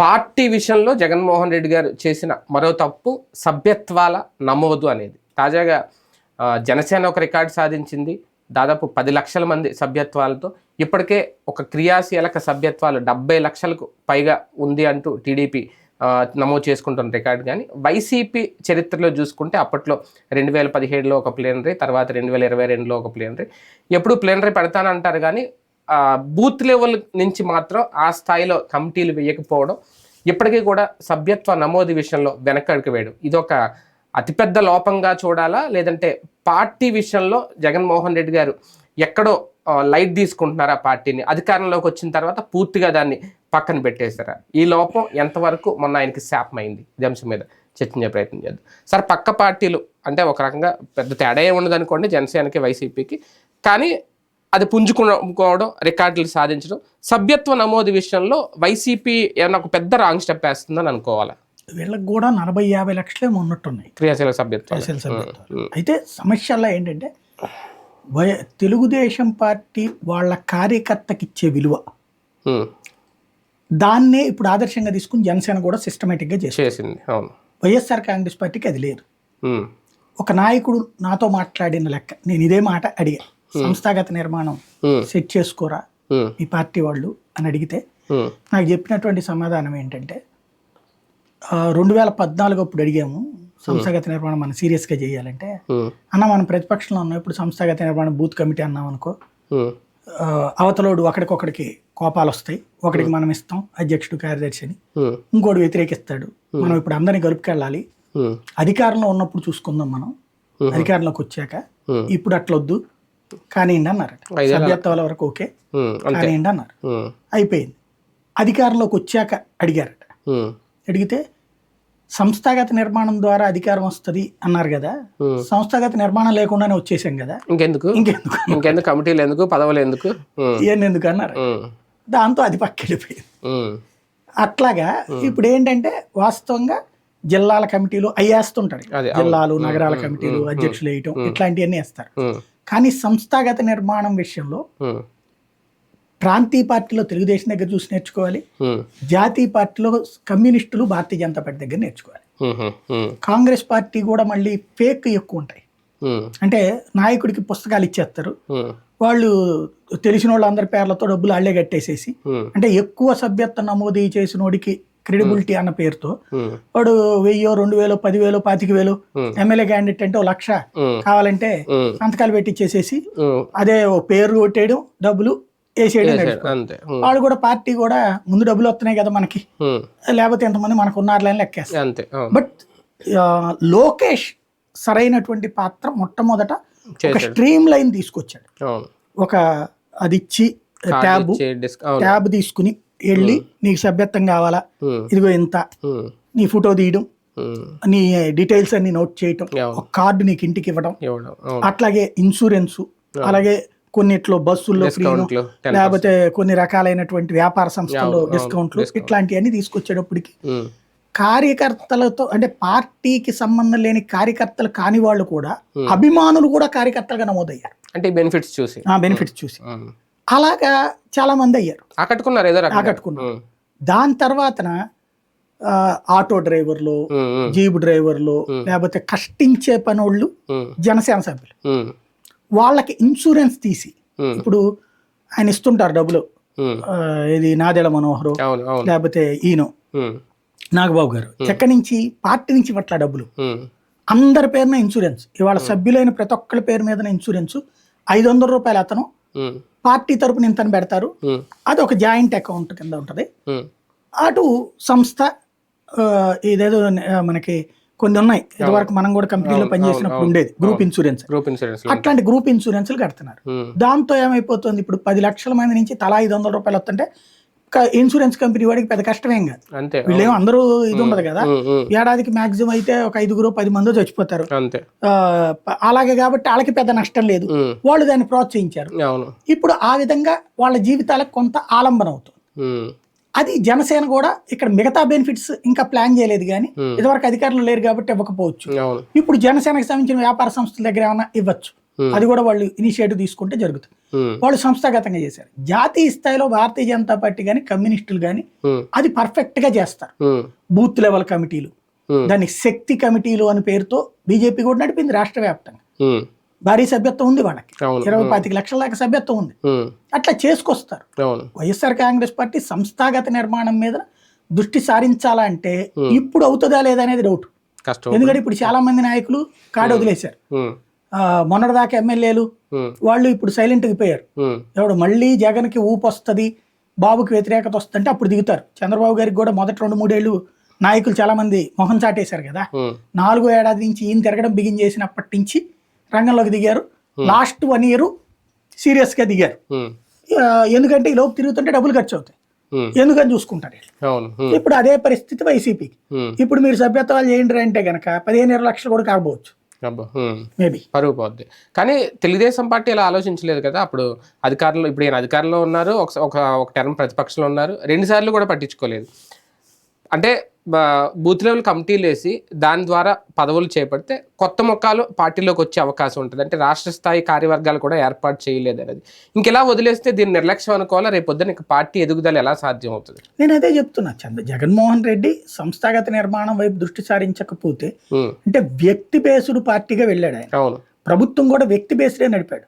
Party విషయంలో జగన్మోహన్ రెడ్డి గారు చేసిన మరో తప్పు సభ్యత్వాల నమోదు అనేది. తాజాగా జనసేన ఒక రికార్డు సాధించింది. దాదాపు పది లక్షల మంది సభ్యత్వాలతో ఇప్పటికే ఒక క్రియాశీలక సభ్యత్వాలు డెబ్బై లక్షలకు పైగా ఉంది అంటూ టీడీపీ నమోదు చేసుకుంటున్న రికార్డు. కానీ వైసీపీ చరిత్రలో చూసుకుంటే అప్పట్లో రెండు వేల పదిహేడులో ఒక ప్లేనరీ తర్వాత రెండు వేల ఇరవై రెండులో ఒక ప్లేనరీ. ఎప్పుడు ప్లేనరీ పెడతానంటారు కానీ బూత్ లెవెల్ నుంచి మాత్రం ఆ స్థాయిలో కమిటీలు వేయకపోవడం ఇప్పటికీ కూడా సభ్యత్వ నమోదు విషయంలో వెనకడికి వేయడం. ఇది ఒక అతిపెద్ద లోపంగా చూడాలా? లేదంటే పార్టీ విషయంలో జగన్మోహన్ రెడ్డి గారు ఎక్కడో లైట్ తీసుకుంటున్నారా పార్టీని? అధికారంలోకి వచ్చిన తర్వాత పూర్తిగా దాన్ని పక్కన పెట్టేశారా? ఈ లోపం ఎంతవరకు మొన్న ఆయనకి శాపమైంది? ఇది అంశం మీద చర్చించే ప్రయత్నం చేద్దాం. సార్ పక్క పార్టీలు అంటే ఒక రకంగా పెద్ద తేడా ఏమి ఉండదు అనుకోండి జనసేనకి వైసీపీకి. కానీ అది పుంజుకోవడం రికార్డులు సాధించడం సభ్యత్వ నమోదు విషయంలో వైసీపీ ఏమైనా ఒక పెద్ద రాంగ్ స్టెప్ వేస్తుందని అనుకోవాలా? వీళ్ళకి కూడా నలభై యాభై లక్షలే ఉన్నట్టున్నాయి. క్రియాశీలక సభ్యత్వం క్రియాశీలక సభ్యత్వాలు. అయితే సమస్యల్లో ఏంటంటే వై తెలుగుదేశం పార్టీ వాళ్ళ కార్యకర్తకి ఇచ్చే విలువ దాన్నే ఇప్పుడు ఆదర్శంగా తీసుకుని జనసేన కూడా సిస్టమేటిక్గా చేసింది వైఎస్ఆర్ కాంగ్రెస్ పార్టీకి అది లేదు. ఒక నాయకుడు నాతో మాట్లాడిన లెక్క. నేను ఇదే మాట అడిగా. సంస్థాగత నిర్మాణం సెట్ చేసుకోరా? మీ పార్టీ వాళ్ళు అని అడిగితే నాకు చెప్పినటువంటి సమాధానం ఏంటంటే రెండు వేల పద్నాలుగు అప్పుడు అడిగాము సంస్థాగత నిర్మాణం మనం సీరియస్గా చేయాలంటే. అన్న మనం ప్రతిపక్షంలో ఉన్నాం ఇప్పుడు సంస్థాగత నిర్మాణం బూత్ కమిటీ అన్నాం అనుకో. అవతలోడు ఒకడికొకడికి కోపాలు వస్తాయి ఒకడికి మనం ఇస్తాం అధ్యక్షుడు కార్యదర్శి అని. ఇంకోటి వ్యతిరేకిస్తాడు. మనం ఇప్పుడు అందరినీ కలుపుకెళ్ళాలి. ఉమ్, అధికారంలో ఉన్నప్పుడు చూసుకుందాం మనం. అధికారంలోకి వచ్చాక. ఇప్పుడు అట్లొద్దు. కానివ్వండి అన్నారు సభ్యత్వాల వరకు ఓకే. కానివ్వండి అన్నారు అయిపోయింది. అధికారంలోకి వచ్చాక అడిగారట. అడిగితే సంస్థాగత నిర్మాణం ద్వారా అధికారం వస్తుంది అన్నారు కదా. సంస్థాగత నిర్మాణం లేకుండానే వచ్చేసాం కదా. ఇంకెందుకు? ఇంకెందుకు? ఇంకెందుకు? కమిటీలు ఎందుకు? పదవులు ఎందుకు? ఎందుకు అన్నారు? దాంతో అది పక్కెళ్ళిపోయింది. అట్లాగా ఇప్పుడు ఏంటంటే వాస్తవంగా జిల్లాల కమిటీలు అయ్యేస్తుంటారు. జిల్లాలు నగరాల కమిటీలు అధ్యక్షులు వేయటం ఇట్లాంటివన్నీ వేస్తారు. కానీ సంస్థాగత నిర్మాణం విషయంలో ప్రాంతీయ పార్టీలో తెలుగుదేశం దగ్గర చూసి నేర్చుకోవాలి. జాతీయ పార్టీలో కమ్యూనిస్టులు భారతీయ జనతా పార్టీ దగ్గర నేర్చుకోవాలి. కాంగ్రెస్ పార్టీ కూడా మళ్ళీ ఫేక్ ఎక్కువ ఉంటాయి. అంటే నాయకుడికి పుస్తకాలు ఇచ్చేస్తారు. వాళ్ళు తెలిసిన వాళ్ళందరి పేర్లతో డబ్బులు అళ్ళే కట్టేసేసి అంటే ఎక్కువ సభ్యత్వ నమోదు చేసిన వాడికి క్రెడిబిలిటీ అన్న పేరుతో. వాడు వెయ్యో రెండు వేలు పదివేలు పాతిక వేలు. ఎమ్మెల్యే క్యాండిడేట్ అంటే లక్ష కావాలంటే సంతకాలు పెట్టించేసేసి ఉమ్, అదే పేరు కొట్టేయడం డబ్బులు వేసేయడం వాళ్ళు కూడా పార్టీ కూడా ముందు డబ్బులు వస్తున్నాయి కదా మనకి. లేకపోతే ఎంతమంది మనకు ఉన్నారులే అని లెక్కేస్తారు. బట్ లోకేష్ సరైనటువంటి పాత్ర మొట్టమొదట ఒక స్ట్రీమ్ లైన్ తీసుకొచ్చాడు. ఒక అది ఇచ్చి ట్యాబ్ ట్యాబ్ తీసుకుని వెళ్ళి నీకు సభ్యత్వం కావాలా? ఇదిగో ఇంత. నీ ఫోటో తీయడం. నీ డీటెయిల్స్ అన్ని నోట్ చేయటం. ఒక కార్డు నీకు ఇంటికి ఇవ్వడం. అట్లాగే ఇన్సూరెన్స్. అలాగే కొన్నిట్లో బస్సుల్లో ఫ్రీ డిస్కౌంట్లు టెన్ లేకపోతే కొన్ని రకాలైనటువంటి వ్యాపార సంస్థల్లో డిస్కౌంట్లు. ఇట్లాంటివన్నీ తీసుకొచ్చేటప్పటికి కార్యకర్తలతో అంటే పార్టీకి సంబంధం లేని కార్యకర్తలు కాని వాళ్ళు కూడా అభిమానులు కూడా కార్యకర్తలుగా నమోదయ్యారు. అంటే బెనిఫిట్స్ చూసి. బెనిఫిట్స్ చూసి. అలాగా చాలా మంది అయ్యారు. ఆకట్టుకున్నారు ఏదో. ఆకట్టుకున్నారు. దాని తర్వాతన ఆ, ఆటో డ్రైవర్లు జీబు డ్రైవర్లు లేకపోతే కష్టించే పనోళ్ళు జనసేన సభ్యులు. వాళ్ళకి ఇన్సూరెన్స్ తీసి ఇప్పుడు ఆయన ఇస్తుంటారు డబ్బులు. ఇది నాదెళ్ళ మనోహరు లేకపోతే ఈయన. నాగబాబు గారు. ఎక్కడి నుంచి? పార్టీ నుంచి ఇవ్వట్ల డబ్బులు. అందరి పేరున ఇన్సూరెన్స్. ఇవాళ సభ్యులైన ప్రతి ఒక్కరి పేరు మీద ఇన్సూరెన్స్. ఐదు వందల రూపాయలు అతను పార్టీ తరపున ఇంతని పెడతారు. అది ఒక జాయింట్ అకౌంట్ కింద ఉంటుంది. అటు సంస్థ ఇదేదో మనకి కొన్ని ఉన్నాయి. ఇదివరకు మనం కూడా కంపెనీలో పనిచేసినప్పుడు ఉండేది. గ్రూప్ ఇన్సూరెన్స్ గ్రూప్ ఇన్సూరెన్స్ అట్లాంటి గ్రూప్ ఇన్సూరెన్స్లు కడుతున్నారు. దాంతో ఏమైపోతుంది? ఇప్పుడు పది లక్షల మంది నుంచి తలా ఐదు వందల రూపాయలు వస్తుంటే ఇన్సూరెన్స్ కంపెనీ వాడికి పెద్ద కష్టమేం కాదు. అంతే వీళ్ళేమో అందరూ ఇది ఉండదు కదా. ఏడాదికి మాక్సిమం అయితే ఒక ఐదుగురు పది మంది చచ్చిపోతారు. అలాగే కాబట్టి వాళ్ళకి పెద్ద నష్టం లేదు. వాళ్ళు దాన్ని ప్రోత్సహించారు. ఇప్పుడు ఆ విధంగా వాళ్ళ జీవితాలకు కొంత ఆలంబన అవుతుంది. అది జనసేన కూడా ఇక్కడ మిగతా బెనిఫిట్స్ ఇంకా ప్లాన్ చేయలేదు కానీ. ఇదివరకు అధికారులు లేరు కాబట్టి ఇవ్వకపోవచ్చు. ఇప్పుడు జనసేనకు సంబంధించిన వ్యాపార సంస్థల దగ్గర ఏమైనా ఇవ్వచ్చు. అది కూడా వాళ్ళు ఇనిషియేటివ్ తీసుకుంటే జరుగుతుంది. ఉమ్, వాళ్ళు సంస్థాగతంగా చేశారు. జాతీయ స్థాయిలో భారతీయ జనతా పార్టీ కానీ కమ్యూనిస్టులు కానీ ఉమ్, అది పర్ఫెక్ట్గా చేస్తారు బూత్ లెవెల్ కమిటీలు. దాన్ని శక్తి కమిటీలు అని పేరుతో బీజేపీ కూడా నడిపింది రాష్ట్ర వ్యాప్తంగా భారీ సభ్యత్వం ఉంది వాళ్ళకి. ఇరవై పాతిక లక్షల దాకా సభ్యత్వం ఉంది. అట్లా చేసుకొస్తారు. వైఎస్ఆర్ కాంగ్రెస్ పార్టీ సంస్థాగత నిర్మాణం మీద దృష్టి సారించాలంటే ఇప్పుడు అవుతుందా లేదా అనేది డౌట్ ఎందుకంటే ఇప్పుడు చాలా మంది నాయకులు కాడు వదిలేశారు. మొన్నటిదాకా ఎమ్మెల్యేలు వాళ్ళు ఇప్పుడు సైలెంట్ అయిపోయారు ఉమ్, ఎవడు మళ్ళీ జగన్కి ఊపు వస్తుంది బాబుకి వ్యతిరేకత వస్తుందంటే అప్పుడు దిగుతారు. చంద్రబాబు గారికి కూడా మొదటి రెండు మూడేళ్ళు నాయకులు చాలా మంది మొహం చాటేశారు కదా. నాలుగో ఏడాది నుంచి ఈయన తిరగడం బిగిన్ చేసినప్పటి నుంచి రంగంలోకి దిగారు. లాస్ట్ వన్ ఇయర్ సీరియస్గా దిగారు. ఎందుకంటే ఈ లోపు తిరుగుతుంటే డబ్బులు ఖర్చు అవుతాయి. ఎందుకని చూసుకుంటారు ఇప్పుడు అదే పరిస్థితి వైసీపీకి. ఇప్పుడు మీరు సభ్యత్వాలు చేయండి అంటే కనుక పదిహేను ఇరవై లక్షలు కూడా కాకపోవచ్చు. మేబీ. పరుగు పోద్ది. కానీ తెలుగుదేశం పార్టీ ఇలా ఆలోచించలేదు కదా అప్పుడు. అధికారంలో ఇప్పుడు ఈయన అధికారంలో ఉన్నారు ఒక ఒక టర్మ్ ప్రతిపక్షంలో ఉన్నారు. రెండు సార్లు కూడా పట్టించుకోలేదు. అంటే బూత్ లెవెల్ కమిటీలు వేసి దాని ద్వారా పదవులు చేపడితే కొత్త మొక్కలు పార్టీలోకి వచ్చే అవకాశం ఉంటుంది. అంటే రాష్ట్ర స్థాయి కార్యవర్గాలు కూడా ఏర్పాటు చేయలేదు అనేది. ఇంకెలా వదిలేస్తే దీన్ని నిర్లక్ష్యం అనుకోవాలా? రేపు పొద్దున ఇక పార్టీ ఎదుగుదల ఎలా సాధ్యం అవుతుంది నేను అదే చెప్తున్నా. చంద్ర జగన్మోహన్ రెడ్డి సంస్థాగత నిర్మాణం వైపు దృష్టి సారించకపోతే అంటే వ్యక్తి బేస్డ్ పార్టీగా వెళ్ళాడు అవును. ప్రభుత్వం కూడా వ్యక్తి బేస్డే నడిపాడు.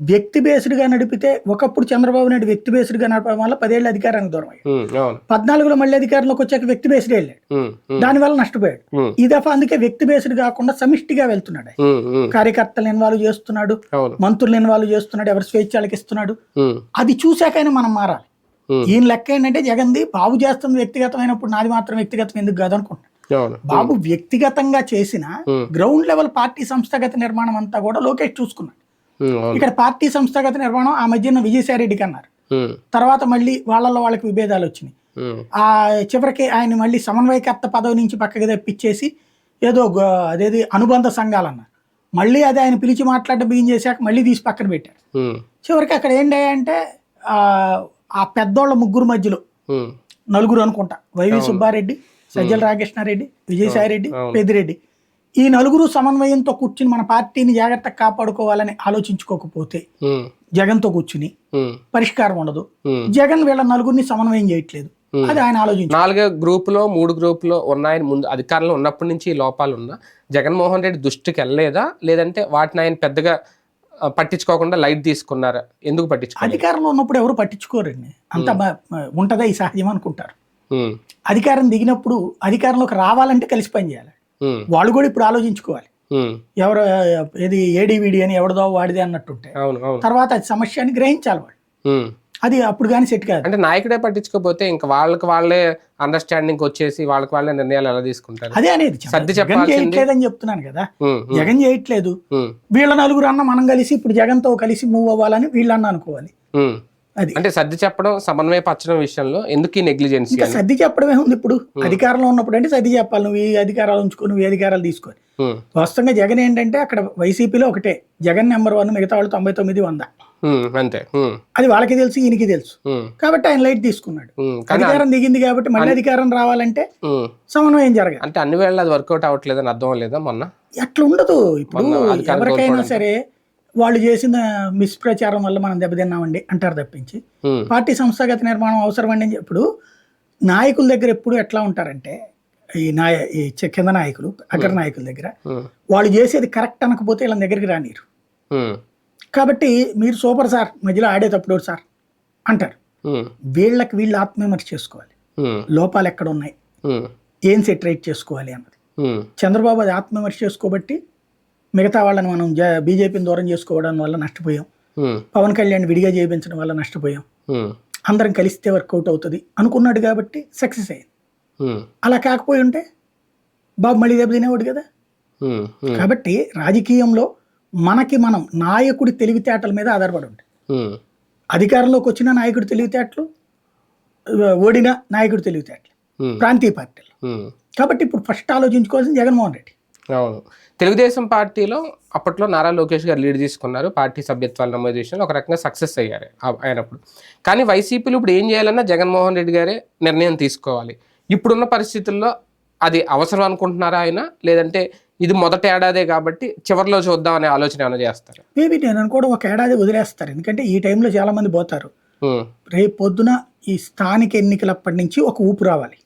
వ్యక్తి బేస్డ్గా నడిపితే ఒకప్పుడు చంద్రబాబు నాయుడు వ్యక్తి బేస్డ్గా నడపడం వల్ల పదేళ్ళు అధికారానికి దూరం అయ్యాడు పద్నాలుగులో మళ్ళీ అధికారంలోకి వచ్చాక వ్యక్తి బేస్డే వెళ్ళాడు. దానివల్ల నష్టపోయాడు. ఈ దఫా అందుకే వ్యక్తి బేస్డ్ కాకుండా సమిష్టిగా వెళ్తున్నాడు కార్యకర్తలను ఇన్వాల్వ్ చేస్తున్నాడు. అవును. మంత్రులను ఇన్వాల్వ్ చేస్తున్నాడు. ఎవరి స్వేచ్ఛలకు ఇస్తున్నాడు. అది చూశాకైనా మనం మారాలి. ఈయన లెక్క ఏంటంటే జగన్ది బాబు చేస్తుంది వ్యక్తిగతమైనప్పుడు నాది మాత్రం వ్యక్తిగతం ఎందుకు కాదు అనుకుంటున్నాను బాబు వ్యక్తిగతంగా చేసిన గ్రౌండ్ లెవెల్ పార్టీ సంస్థాగత నిర్మాణం అంతా కూడా లోకేష్ చూసుకున్నాడు. ఇక్కడ పార్టీ సంస్థాగత నిర్మాణం ఆ మధ్యన విజయసాయి రెడ్డికి అన్నారు తర్వాత మళ్ళీ వాళ్ళలో వాళ్ళకి విభేదాలు వచ్చినాయి. ఆ చివరికి ఆయన మళ్ళీ సమన్వయకర్త పదవి నుంచి పక్కకి తెప్పించేసి ఏదో అదేది అనుబంధ సంఘాలు అన్నారు. మళ్ళీ అది ఆయన పిలిచి మాట్లాడడం బిగిన్ చేశాక మళ్ళీ తీసి పక్కన పెట్టారు. చివరికి అక్కడ ఏంటి అంటే ఆ, ఆ పెద్దోళ్ళ ముగ్గురు మధ్యలో నలుగురు అనుకుంటా వైవి సుబ్బారెడ్డి సజ్జల రామకృష్ణారెడ్డి విజయసాయిరెడ్డి అవును. పెద్దిరెడ్డి. ఈ నలుగురు సమన్వయంతో కూర్చుని మన పార్టీని జాగ్రత్తగా కాపాడుకోవాలని ఆలోచించుకోకపోతే జగన్తో కూర్చుని పరిష్కారం ఉండదు. జగన్ వీళ్ళ నలుగురిని సమన్వయం చేయట్లేదు. అది ఆయన ఆలోచించు. నాలుగు గ్రూపులో మూడు గ్రూపులో ఉన్నాయని ముందు అధికారంలో ఉన్నప్పటి నుంచి ఈ లోపాలు ఉన్నా జగన్మోహన్ రెడ్డి దృష్టికి వెళ్ళలేదా? లేదంటే వాటిని ఆయన పెద్దగా పట్టించుకోకుండా లైట్ తీసుకున్నారా? ఎందుకు పట్టించుకోలేదు? అధికారంలో ఉన్నప్పుడు ఎవరు పట్టించుకోరండి. అంత ఉంటదా ఈ సహజం అనుకుంటారు. అధికారం దిగినప్పుడు అధికారంలోకి రావాలంటే కలిసి పనిచేయాలి వాళ్ళు కూడా ఇప్పుడు ఆలోచించుకోవాలి. ఎవరు ఏది ఏడీవీడి అని ఎవరిదో వాడిదే అన్నట్టుంటే. తర్వాత అది సమస్య అని గ్రహించాలి వాళ్ళు. అది అప్పుడు కానీ సెట్ కాదు. అంటే నాయకుడే పట్టించుకోకపోతే ఇంకా వాళ్ళకి వాళ్ళే అండర్స్టాండింగ్ వచ్చేసి వాళ్ళకి వాళ్ళే నిర్ణయాలు ఎలా తీసుకుంటారు? అదే అనేది సర్ది జగన్. చేయట్లేదని చెప్తున్నాను కదా. జగన్ చేయట్లేదు. వీళ్ళ నలుగురు అన్న మనం కలిసి ఇప్పుడు జగన్తో కలిసి మూవ్ అవ్వాలని వీళ్ళన్న అనుకోవాలి. అది. అంటే సర్ది చెప్పడం సమన్వయపరచడం విషయంలో ఎందుకు ఈ నెగ్లిజెన్సీ ఇంకా సర్ది చెప్పడమే ఉంది ఇప్పుడు. అధికారంలో ఉన్నప్పుడు అంటే సర్ది చెప్పాలి. నువ్వు ఈ అధికారాలు ఉంచుకో నువ్వు ఈ అధికారాలు తీసుకొని వాస్తవంగా జగన్ ఏంటంటే అక్కడ వైసీపీలో ఒకటే. జగన్ నెంబర్ వన్ మిగతా వాళ్ళు తొంభై తొమ్మిది వంద. అంతే. ఉమ్, అది వాళ్ళకి తెలుసు ఈయనకి తెలుసు. కాబట్టి ఆయన లైట్ తీసుకున్నాడు. అధికారం దిగింది కాబట్టి మళ్ళీ అధికారం రావాలంటే సమన్వయం జరగాలి. అంటే అన్ని వేళ అది వర్కౌట్ అవ్వట్లేదని అర్థం లేదా మొన్న? అట్లా ఉండదు. ఇప్పుడు ఎవరికైనా. సరే వాళ్ళు చేసిన మిస్ప్రచారం వల్ల మనం దెబ్బతిన్నామండి అంటారు తప్పించి. పార్టీ సంస్థాగత నిర్మాణం అవసరమండి అని ఇప్పుడు నాయకుల దగ్గర ఎప్పుడు ఎట్లా ఉంటారంటే ఈ నాయ ఈ కింద నాయకులు అగ్ర నాయకుల దగ్గర వాళ్ళు చేసేది కరెక్ట్ అనకపోతే వీళ్ళ దగ్గరికి రానిరు కాబట్టి మీరు సూపర్ సార్ మధ్యలో ఆడేటప్పుడు సార్ అంటారు. వీళ్ళకి వీళ్ళు ఆత్మవిమర్శ చేసుకోవాలి. లోపాలు ఎక్కడ ఉన్నాయి ఏం సెటరేట్ చేసుకోవాలి అన్నది. చంద్రబాబు అది ఆత్మవిమర్శ చేసుకోబట్టి మిగతా వాళ్ళని మనం బీజేపీని దూరం చేసుకోవడం వల్ల నష్టపోయాం. పవన్ కళ్యాణ్ విడిగా చేయించడం వల్ల నష్టపోయాం. అందరం కలిస్తే వర్కౌట్ అవుతుంది. అనుకున్నాడు కాబట్టి సక్సెస్ అయ్యింది అలా కాకపోయి ఉంటే బాబు మళ్ళీ దెబ్బతినేవాడు కదా. ఉమ్, ఉమ్, కాబట్టి రాజకీయంలో మనకి మనం నాయకుడి తెలివితేటల మీద ఆధారపడి ఉంటాయి ఉమ్, అధికారంలోకి వచ్చిన నాయకుడి తెలివితేటలు ఓడిన నాయకుడి తెలివితేటలు ప్రాంతీయ పార్టీలు. కాబట్టి ఇప్పుడు ఫస్ట్ ఆలోచించుకోవాల్సింది జగన్మోహన్ రెడ్డి. అవును. తెలుగుదేశం పార్టీలో అప్పట్లో నారా లోకేష్ గారు లీడ్ తీసుకున్నారు. పార్టీ సభ్యత్వాలు నమోదు విషయంలో ఒక రకంగా సక్సెస్ అయ్యారు అయినప్పుడు. కానీ వైసీపీలు ఇప్పుడు ఏం చేయాలన్నా జగన్మోహన్ రెడ్డి గారే నిర్ణయం తీసుకోవాలి. ఇప్పుడున్న పరిస్థితుల్లో అది అవసరం అనుకుంటున్నారా ఆయన? లేదంటే ఇది మొదటి ఏడాదే కాబట్టి చివరిలో చూద్దాం అనే ఆలోచన ఏమైనా చేస్తారు? మేబీ నేను అనుకోవడం ఒక ఏడాది వదిలేస్తారు. ఎందుకంటే ఈ టైంలో చాలా మంది పోతారు రేపు పొద్దున ఈ స్థానిక ఎన్నికలప్పటి నుంచి ఒక ఊపు రావాలి.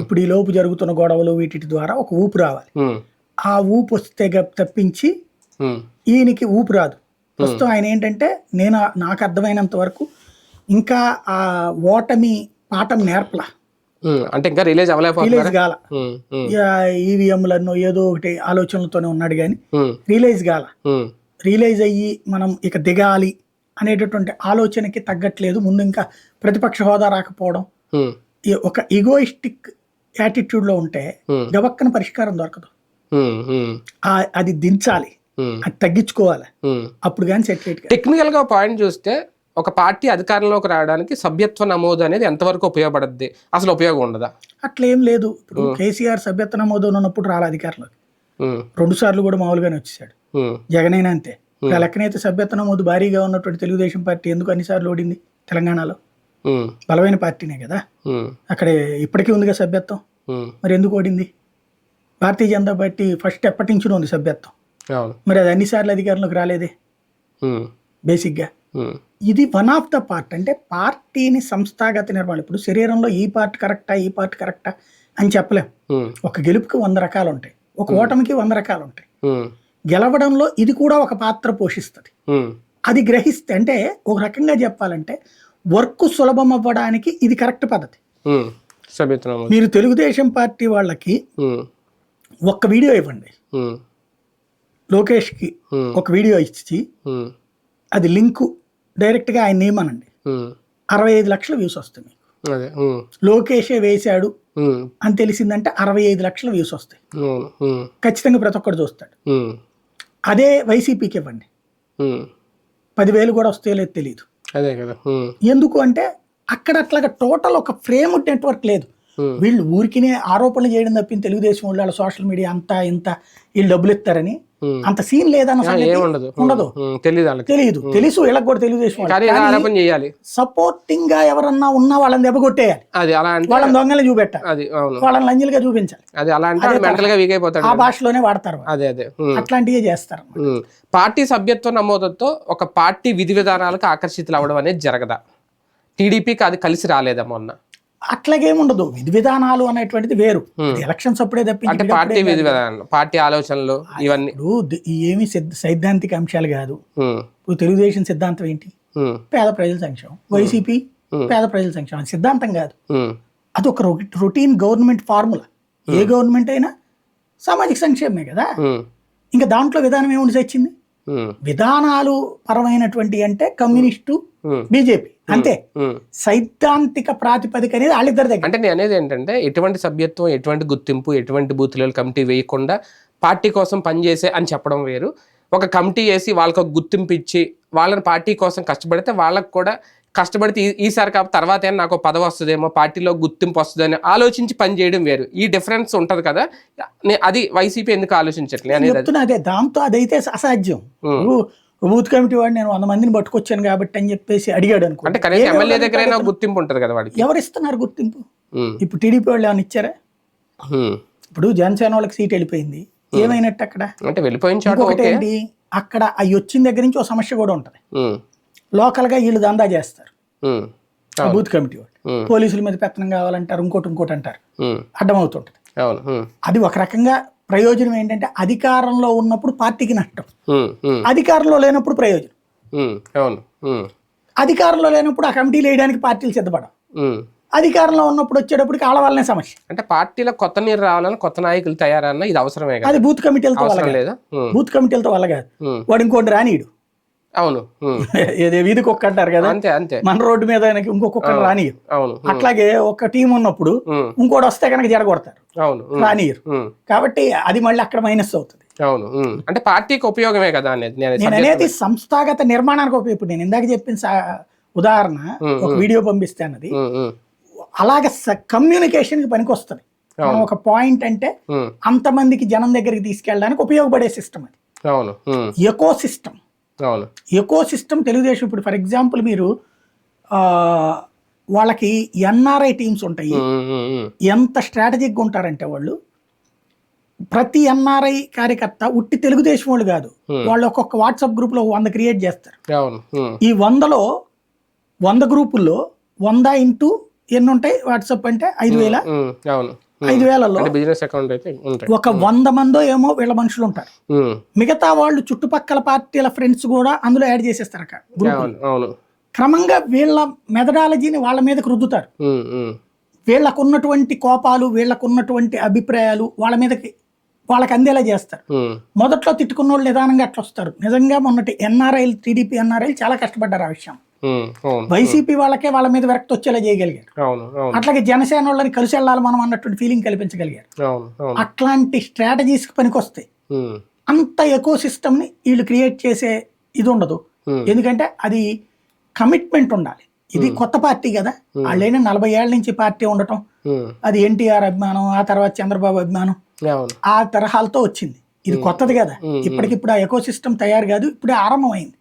ఇప్పుడు ఈ లోపు జరుగుతున్న గొడవలు వీటి ద్వారా ఒక ఊపు రావాలి. ఆ ఊపు వస్తే తప్పించి ఈయనకి ఊపు రాదు. ప్రస్తుతం ఆయన ఏంటంటే నేను నాకు అర్థమైనంత వరకు ఇంకా ఆ ఓటమి పాఠం నేర్పల. అంటే ఇంకా రిలీజ్ రిలీజ్ గాల ఈవీఎంలను ఏదో ఒకటి ఆలోచనలతోనే ఉన్నాడు కానీ రిలీజ్ గాల రిలీజ్ అయ్యి మనం ఇక దిగాలి అనేటటువంటి ఆలోచనకి తగ్గట్లేదు. ముందు ఇంకా ప్రతిపక్ష హోదా రాకపోవడం. ఒక ఈగోయిస్టిక్ యాటిట్యూడ్లో ఉంటే గబక్కన పరిష్కారం దొరకదు. ఆ- అది దించాలి. అది తగ్గించుకోవాలి. అప్పుడు కానీ సెటిల్ టెక్నికల్గా. పాయింట్ చూస్తే ఒక పార్టీ అధికారంలోకి రావడానికి సభ్యత్వ నమోదు అనేది ఎంతవరకు ఉపయోగపడుద్ది? అసలు ఉపయోగం ఉండదా? అట్లా ఏం లేదు. ఇప్పుడు కేసీఆర్ సభ్యత్వ నమోదు ఉన్నప్పుడు రాలే అధికారంలోకి. రెండు సార్లు కూడా మామూలుగానే వచ్చేసాడు జగనైనా అంతే. లెక్కనైతే సభ్యత్వ నమోదు భారీగా ఉన్నటువంటి తెలుగుదేశం పార్టీ ఎందుకు అన్నిసార్లు ఓడింది తెలంగాణలో? బలమైన పార్టీనే కదా. అక్కడ ఇప్పటికీ ఉందిగా సభ్యత్వం. మరి ఎందుకు ఓడింది? భారతీయ జనతా పార్టీ ఫస్ట్ ఎప్పటి నుంచి ఉంది సభ్యత్వం. మరి అది అన్నిసార్లు అధికారంలోకి రాలేదే? బేసిక్గా. ఇది వన్ ఆఫ్ ద పార్ట్. అంటే పార్టీని సంస్థాగత నిర్మాణం. ఇప్పుడు శరీరంలో ఈ పార్ట్ కరెక్టా ఈ పార్ట్ కరెక్టా అని చెప్పలేం. ఒక గెలుపుకి వంద రకాలు ఉంటాయి ఒక ఓటమికి వంద రకాలు ఉంటాయి గెలవడంలో ఇది కూడా ఒక పాత్ర పోషిస్తుంది. అది గ్రహిస్తే అంటే ఒక రకంగా చెప్పాలంటే వర్క్ సులభం అవ్వడానికి ఇది కరెక్ట్ పద్ధతి. మీరు తెలుగుదేశం పార్టీ వాళ్ళకి ఒక్క వీడియో ఇవ్వండి. లోకేష్కి ఒక వీడియో ఇచ్చి అది లింకు డైరెక్ట్గా ఆయన నియమనండి అరవై ఐదు లక్షల వ్యూస్ వస్తాయి మీకు. అదే ఉమ్, లోకేషే వేశాడు అని తెలిసిందంటే అరవై ఐదు లక్షల వ్యూస్ వస్తాయి. ఖచ్చితంగా ప్రతి ఒక్కరు చూస్తాడు. అదే వైసీపీకి ఇవ్వండి. పదివేలు కూడా వస్తాయో లేదు తెలియదు అదే కదా. ఎందుకు అంటే అక్కడ అట్లాగా టోటల్ ఒక ఫ్రేమ్ నెట్వర్క్ లేదు. వీళ్ళు ఊరికినే ఆరోపణలు చేయడం తప్పింది తెలుగుదేశం వాళ్ళు సోషల్ మీడియా అంతా ఇంత వీళ్ళు డబ్బులు ఇస్తారని. అంత సీన్ లేదన్న ఉండదు. తెలీదు వాళ్ళకి. తెలియదు తెలుసు వీళ్ళకి కూడా ఆరోపణ చేయాలి. సపోర్టింగ్గా ఎవరన్నా ఉన్నా వాళ్ళని దెబ్బకొట్టేయాలి అది అలా అంటే వాళ్ళని దొంగలు చూపెట్టాలి అది అవును. వాళ్ళని లంజలుగా చూపించాలి. అది అలా అంటే మెంటల్గా వీక్ అయిపోతాడు ఆ. భాషలోనే వాడతారు. అదే అదే. అట్లాంటివే చేస్తారు. పార్టీ సభ్యత్వ నమోదుతో ఒక పార్టీ విధి విధానాలకు ఆకర్షితులు అవ్వడం అనేది జరగదా? టీడీపీకి అది కలిసి రాలేదా మొన్న? అట్లాగేముండదు. విధి విధానాలు అనేటువంటిది వేరు. ఎలక్షన్స్ అప్పుడే తప్పించి అంటే పార్టీ విధి విధానాలు పార్టీ ఆలోచనలు ఇవన్నీ. ఏమి సిద్ధ- సైద్ధాంతిక అంశాలు కాదు. ఇప్పుడు తెలుగుదేశం సిద్ధాంతం ఏంటి? పేద ప్రజల సంక్షేమం. వైసీపీ పేద ప్రజల సంక్షేమం. సిద్ధాంతం కాదు. అది ఒక రొటీన్ గవర్నమెంట్ ఫార్ములా. ఏ గవర్నమెంట్ అయినా సామాజిక సంక్షేమమే కదా. ఇంకా దాంట్లో విధానం ఏముండి తెచ్చింది విధానాలు పరమైనటువంటి అంటే కమ్యూనిస్టు బీజేపీ. అంతే. సైద్ధాంతిక ప్రాతిపదిక అనేది వాళ్ళిద్దరి దగ్గర. అంటే నేను అనేది ఏంటంటే ఎటువంటి సభ్యత్వం ఎటువంటి గుర్తింపు ఎటువంటి బూత్లలో కమిటీ వేయకుండా పార్టీ కోసం పనిచేసే అని చెప్పడం వేరు. ఒక కమిటీ వేసి వాళ్ళకి ఒక గుర్తింపు ఇచ్చి వాళ్ళని పార్టీ కోసం కష్టపడితే వాళ్ళకి కూడా కష్టపడితే ఈసారి కాకపోతే తర్వాత నాకు పదవి వస్తుందేమో పార్టీలో గుర్తింపు వస్తుందని ఆలోచించి పని చేయడం వేరు. ఈ డిఫరెన్స్ ఉంటది కదా అది వైసీపీ ఎందుకు ఆలోచించట్లే అనేది అది. దాంతో అదైతే అసాధ్యం. బూత్ కమిటీ వాడు నేను వంద మందిని పట్టుకొచ్చాను కాబట్టి అని చెప్పేసి అడిగాడు అనుకో. అంటే కనీసం ఎమ్మెల్యే ఒక గుర్తింపు ఉంటది కదా వాడికి. ఎవరు ఇస్తున్నారు గుర్తింపు ఇప్పుడు టీడీపీ వాళ్ళు ఏమైనా ఇచ్చారా. ఇప్పుడు జనసేన వాళ్ళకి సీట్ వెళ్ళిపోయింది. ఏమైనట్టు అక్కడ? అంటే ఏంటి? అక్కడ అవి వచ్చిన దగ్గర నుంచి ఒక సమస్య కూడా ఉంటది. ఉమ్, లోకల్గా వీళ్ళు దందా చేస్తారు. బూత్ కమిటీ వాళ్ళు. పోలీసుల మీద పెత్తనం కావాలంటారు ఇంకోటి ఇంకోటి అంటారు. అవును. ఉమ్, అది ఒక రకంగా ప్రయోజనం ఏంటంటే అధికారంలో ఉన్నప్పుడు పార్టీకి నష్టం. అధికారంలో లేనప్పుడు ప్రయోజనం. అధికారంలో లేనప్పుడు ఆ కమిటీలు వేయడానికి పార్టీలు సిద్ధపడవు ఉమ్. అధికారంలో ఉన్నప్పుడు వచ్చేటప్పటికి ఆడవాళ్ళనే సమస్య. అంటే పార్టీలో కొత్త నీరు రావాలని కొత్త నాయకులు తయారన్న ఇది అవసరమే కదా? అది బూత్ కమిటీలతో లేదా? ఉమ్, బూత్ కమిటీలతో వల్ల కాదు. వాడు ఇంకోటి రానియడు అవును. ఏదో వీధికి ఒక్క అంటారు కదా? అంతే అంతే. మన రోడ్డు మీద ఆయనకి ఇంకొకటి రానియరు అవును. అట్లాగే ఒక టీం ఉన్నప్పుడు ఇంకోటి వస్తే కనుక జరగొడతారు అవును. రానియరు కాబట్టి అది మళ్ళీ అక్కడ మైనస్ అవుతుంది. అవును. అంటే పార్టీకి ఉపయోగమే కదా అనేది నేను అనేది సంస్థాగత నిర్మాణానికి ఉపయోగ నేను ఇందాక చెప్పిన ఉదాహరణ ఒక వీడియో పంపిస్తే అన్నది. ఉమ్, ఉమ్, అలాగే కమ్యూనికేషన్కి పనికి వస్తుంది ఒక పాయింట్ అంటే అంతమందికి జనం దగ్గరికి తీసుకెళ్ళడానికి ఉపయోగపడే సిస్టమ్ అది. అవును. Eco system eco system Telugu Desam ఇప్పుడు ఫర్ ఎగ్జాంపుల్ మీరు వాళ్ళకి ఎన్ఆర్ఐ టీమ్స్ ఉంటాయి. ఎంత స్ట్రాటజిక్గా ఉంటారంటే వాళ్ళు ప్రతి ఎన్ఆర్ఐ కార్యకర్త ఉట్టి తెలుగుదేశం వాళ్ళు కాదు. వాళ్ళు ఒక్కొక్క వాట్సాప్ గ్రూప్లో వంద క్రియేట్ చేస్తారు. ఈ వందలో వంద గ్రూపుల్లో వంద ఇంటూ ఎన్ని ఉంటాయి? వాట్సాప్ అంటే ఐదు వేల. ఐదు వేలలో బిజినెస్ అకౌంట్ అయితే ఒక వంద మందో ఏమో వీళ్ళ మనుషులు ఉంటారు. మిగతా వాళ్ళు చుట్టుపక్కల పార్టీల ఫ్రెండ్స్ కూడా అందులో యాడ్ చేసేస్తారు అవును క్రమంగా వీళ్ళ మెథడాలజీని వాళ్ళ మీదకి రుద్దుతారు. ఉమ్, ఉమ్, వీళ్ళకు ఉన్నటువంటి కోపాలు వీళ్ళకు ఉన్నటువంటి అభిప్రాయాలు వాళ్ళ మీదకి వాళ్ళకి అందేలా చేస్తారు. మొదట్లో తిట్టుకున్న వాళ్ళు నిదానంగా అట్లా వస్తారు. నిజంగా మొన్నటి ఎన్ఆర్ఐలు టీడీపీ ఎన్ఆర్ఐలు చాలా కష్టపడ్డారు ఆ విషయం. వైసీపీ వాళ్ళకే వాళ్ళ మీద విరక్తి వచ్చేలా చేయగలిగారు. అట్లాగే జనసేన వాళ్ళని కలిసి వెళ్ళాలి మనం అన్నటువంటి ఫీలింగ్ కల్పించగలిగారు. అట్లాంటి స్ట్రాటజీస్ పనికొస్తాయి. అంత ఎకో ని వీళ్ళు క్రియేట్ చేసే ఇది ఉండదు. ఎందుకంటే అది కమిట్మెంట్ ఉండాలి. ఇది కొత్త పార్టీ కదా. వాళ్ళైనా నలభై ఏళ్ళ నుంచి పార్టీ ఉండటం అది ఎన్టీఆర్ అభిమానం ఆ తర్వాత చంద్రబాబు అభిమానం ఆ తరహాలతో వచ్చింది. ఇది కొత్తది కదా. ఇప్పటికిప్పుడు ఆ ఎకో సిస్టమ్ తయారు కాదు. ఇప్పుడే ఆరంభమైంది.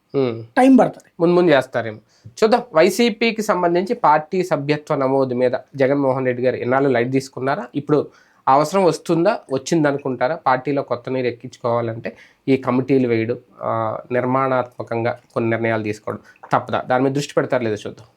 టైం పడుతుంది. ముందు ముందు చేస్తారేమో. చూద్దాం. వైసీపీకి సంబంధించి పార్టీ సభ్యత్వ నమోదు మీద జగన్మోహన్ రెడ్డి గారు ఎన్నాళ్ళు లైట్ తీసుకున్నారా? ఇప్పుడు అవసరం వస్తుందా? వచ్చింది అనుకుంటారా పార్టీలో కొత్త నీరు ఎక్కించుకోవాలంటే ఈ కమిటీలు వేయడం నిర్మాణాత్మకంగా కొన్ని నిర్ణయాలు తీసుకోవడం తప్పదా? దాని మీద దృష్టి పెడతారు లేదా చూద్దాం.